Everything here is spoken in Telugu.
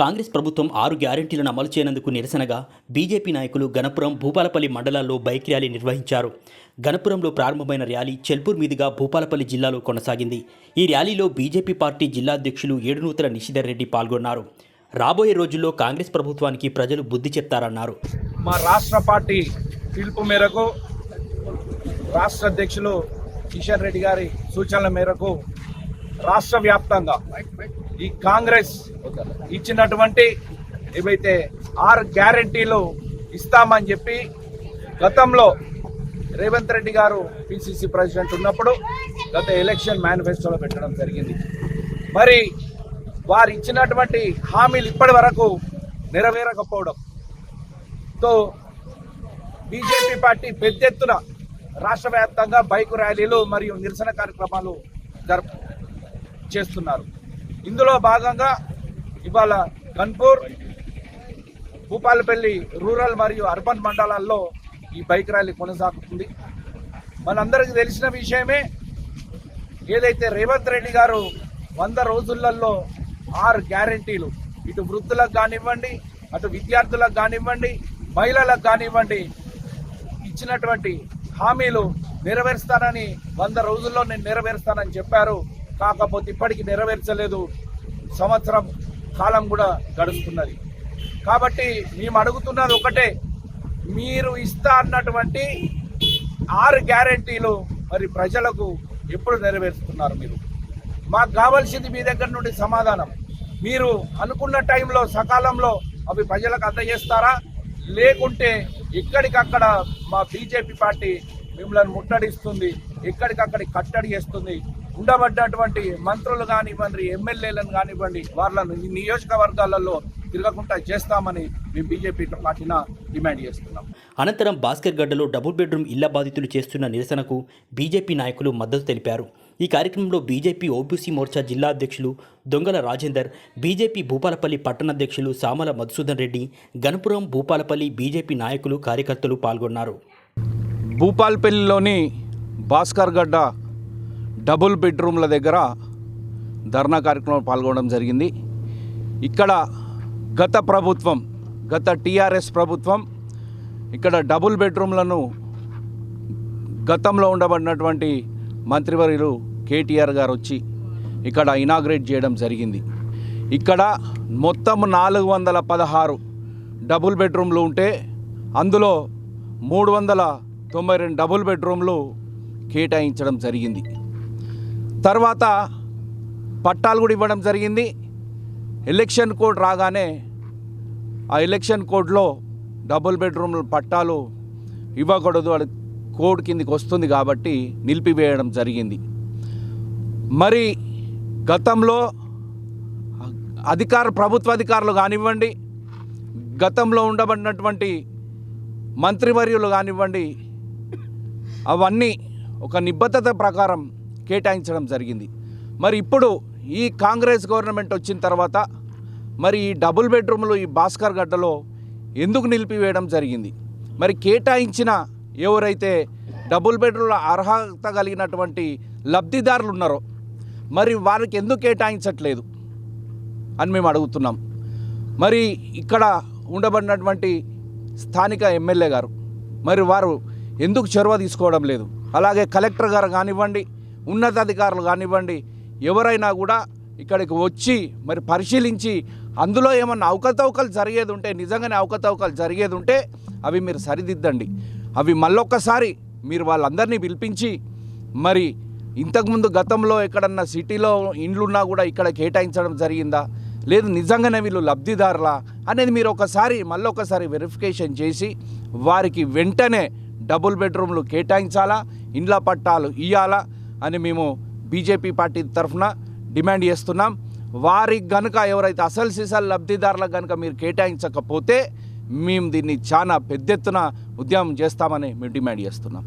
కాంగ్రెస్ ప్రభుత్వం ఆరు గ్యారెంటీలను అమలు చేయనందుకు నిరసనగా బీజేపీ నాయకులు గణపురం భూపాలపల్లి మండలాల్లో బైక్ ర్యాలీ నిర్వహించారు. గణపురంలో ప్రారంభమైన ర్యాలీ చెల్పూర్ మీదుగా భూపాలపల్లి జిల్లాలో కొనసాగింది. ఈ ర్యాలీలో బీజేపీ పార్టీ జిల్లా అధ్యక్షులు ఏడునూతల నిషిధర్ రెడ్డి పాల్గొన్నారు. రాబోయే రోజుల్లో కాంగ్రెస్ ప్రభుత్వానికి ప్రజలు బుద్ధి చెప్తారన్నారు. మా రాష్ట్ర పార్టీ పిలుపు మేరకు రాష్ట్ర అధ్యక్షులు కిషన్ రెడ్డి గారి సూచనల మేరకు రాష్ట్ర వ్యాప్తంగా ఈ కాంగ్రెస్ ఇచ్చినటువంటి ఏవైతే ఆరు గ్యారంటీలు ఇస్తామని చెప్పి గతంలో రేవంత్ రెడ్డి గారు పిసిసి ప్రెసిడెంట్ ఉన్నప్పుడు గత ఎలక్షన్ మేనిఫెస్టోలో పెట్టడం జరిగింది. మరి వారు ఇచ్చినటువంటి హామీలు ఇప్పటి వరకు నెరవేరకపోవడం. తో బీజేపీ పార్టీ పెద్ద ఎత్తున రాష్ట్ర వ్యాప్తంగా బైక్ ర్యాలీలు మరియు నిరసన కార్యక్రమాలు జరుపు చేస్తున్నారు. ఇందులో భాగంగా ఇవాళ గన్పూర్ భూపాలపల్లి రూరల్ మరియు అర్బన్ మండలాల్లో ఈ బైక్ ర్యాలీ కొనసాగుతుంది. మనందరికీ తెలిసిన విషయమే ఏదైతే రేవంత్ రెడ్డి గారు వంద రోజులలో ఆరు గ్యారంటీలు ఇటు వృద్ధులకు కానివ్వండి అటు విద్యార్థులకు కానివ్వండి మహిళలకు కానివ్వండి ఇచ్చినటువంటి హామీలు నెరవేరుస్తానని వంద రోజుల్లో నేను నెరవేరుస్తానని చెప్పారు. కాకపోతే ఇప్పటికీ నెరవేర్చలేదు. సంవత్సరం కాలం కూడా గడుస్తున్నది. కాబట్టి మేము అడుగుతున్నది ఒకటే మీరు ఇస్తా అన్నటువంటి ఆరు గ్యారంటీలు మరి ప్రజలకు ఎప్పుడు నెరవేరుస్తున్నారు మీరు? మాకు కావాల్సింది మీ దగ్గర నుండి సమాధానం. మీరు అనుకున్న టైంలో సకాలంలో అవి ప్రజలకు అందజేస్తారా? లేకుంటే ఎక్కడికక్కడ మా బీజేపీ పార్టీ మిమ్మల్ని ముట్టడిస్తుంది ఎక్కడికక్కడ కట్టడి చేస్తుంది ఉండబడ్డటువంటి మంత్రులు కానివ్వండి ఎమ్మెల్యేలను కానివ్వండి వాళ్ళను ఈ నియోజకవర్గాలలో తిరగకుండా చేస్తామని మేము బీజేపీ పార్టీన డిమాండ్ చేస్తున్నాం. అనంతరం భాస్కర్ గడ్డలో డబుల్ బెడ్రూమ్ ఇళ్ళ బాధితులు చేస్తున్న నిరసనకు బీజేపీ నాయకులు మద్దతు తెలిపారు. ఈ కార్యక్రమంలో బీజేపీ ఓబీసీ మోర్చా జిల్లా అధ్యక్షులు దొంగల రాజేందర్ బీజేపీ భూపాలపల్లి పట్టణాధ్యక్షులు సామల మధుసూదన్ రెడ్డి గణపురం భూపాలపల్లి బీజేపీ నాయకులు కార్యకర్తలు పాల్గొన్నారు. భూపాల్పల్లిలోని భాస్కర్ గడ్డ డబుల్ బెడ్రూమ్ల దగ్గర ధర్నా కార్యక్రమంలో పాల్గొనడం జరిగింది. ఇక్కడ గత ప్రభుత్వం గత టీఆర్ఎస్ ప్రభుత్వం ఇక్కడ డబుల్ బెడ్రూమ్లను గతంలో ఉండబడినటువంటి మంత్రివర్యులు కేటీఆర్ గారు వచ్చి ఇక్కడ ఇనాగ్రేట్ చేయడం జరిగింది. ఇక్కడ మొత్తం నాలుగు వందల పదహారు డబుల్ బెడ్రూమ్లు ఉంటే అందులో మూడు వందల తొంభై రెండు డబుల్ బెడ్రూమ్లు కేటాయించడం జరిగింది. తర్వాత పట్టాలు కూడా ఇవ్వడం జరిగింది. ఎలక్షన్ కోడ్ రాగానే ఆ ఎలక్షన్ కోడ్లో డబుల్ బెడ్రూమ్ పట్టాలు ఇవ్వకూడదు అది కోడ్ కిందికి వస్తుంది కాబట్టి నిలిపివేయడం జరిగింది. మరి గతంలో అధికార ప్రభుత్వ అధికారులు కానివ్వండి గతంలో ఉండబడినటువంటి మంత్రివర్యులు కానివ్వండి అవన్నీ ఒక నిబద్ధత ప్రకారం కేటాయించడం జరిగింది. మరి ఇప్పుడు ఈ కాంగ్రెస్ గవర్నమెంట్ వచ్చిన తర్వాత మరి ఈ డబుల్ బెడ్రూమ్లు ఈ భాస్కర్ గడ్డలో ఎందుకు నిలిపివేయడం జరిగింది? మరి కేటాయించిన ఎవరైతే డబుల్ బెడ్రూమ్ల అర్హత కలిగినటువంటి లబ్ధిదారులు ఉన్నారో మరి వారికి ఎందుకు కేటాయించట్లేదు అని మేము అడుగుతున్నాం. మరి ఇక్కడ ఉండబడినటువంటి స్థానిక ఎమ్మెల్యే గారు మరి వారు ఎందుకు చొరవ తీసుకోవడం లేదు? అలాగే కలెక్టర్ గారు కానివ్వండి ఉన్నతాధికారులు కానివ్వండి ఎవరైనా కూడా ఇక్కడికి వచ్చి మరి పరిశీలించి అందులో ఏమన్నా అవకతవకలు జరిగేది ఉంటే నిజంగానే అవకతవకలు జరిగేది ఉంటే అవి మీరు సరిదిద్దండి. అవి మళ్ళొక్కసారి మీరు వాళ్ళందరినీ పిలిపించి మరి ఇంతకుముందు గతంలో ఎక్కడన్నా సిటీలో ఇండ్లున్నా కూడా ఇక్కడ కేటాయించడం జరిగిందా? లేదు నిజంగానే వీళ్ళు లబ్ధిదారులా? అనేది మీరు ఒకసారి మళ్ళొకసారి వెరిఫికేషన్ చేసి వారికి వెంటనే డబుల్ బెడ్రూమ్లు కేటాయించాలా? ఇండ్ల పట్టాలు ఇవ్వాలా అని మేము బీజేపీ పార్టీ తరఫున డిమాండ్ చేస్తున్నాం. వారికి గనుక ఎవరైతే అసలు సీసాల లబ్ధిదారులకు గనుక మీరు కేటాయించకపోతే మేము దీన్ని చాలా పెద్ద ఎత్తున ఉద్యమం చేస్తామని మేము డిమాండ్ చేస్తున్నాం.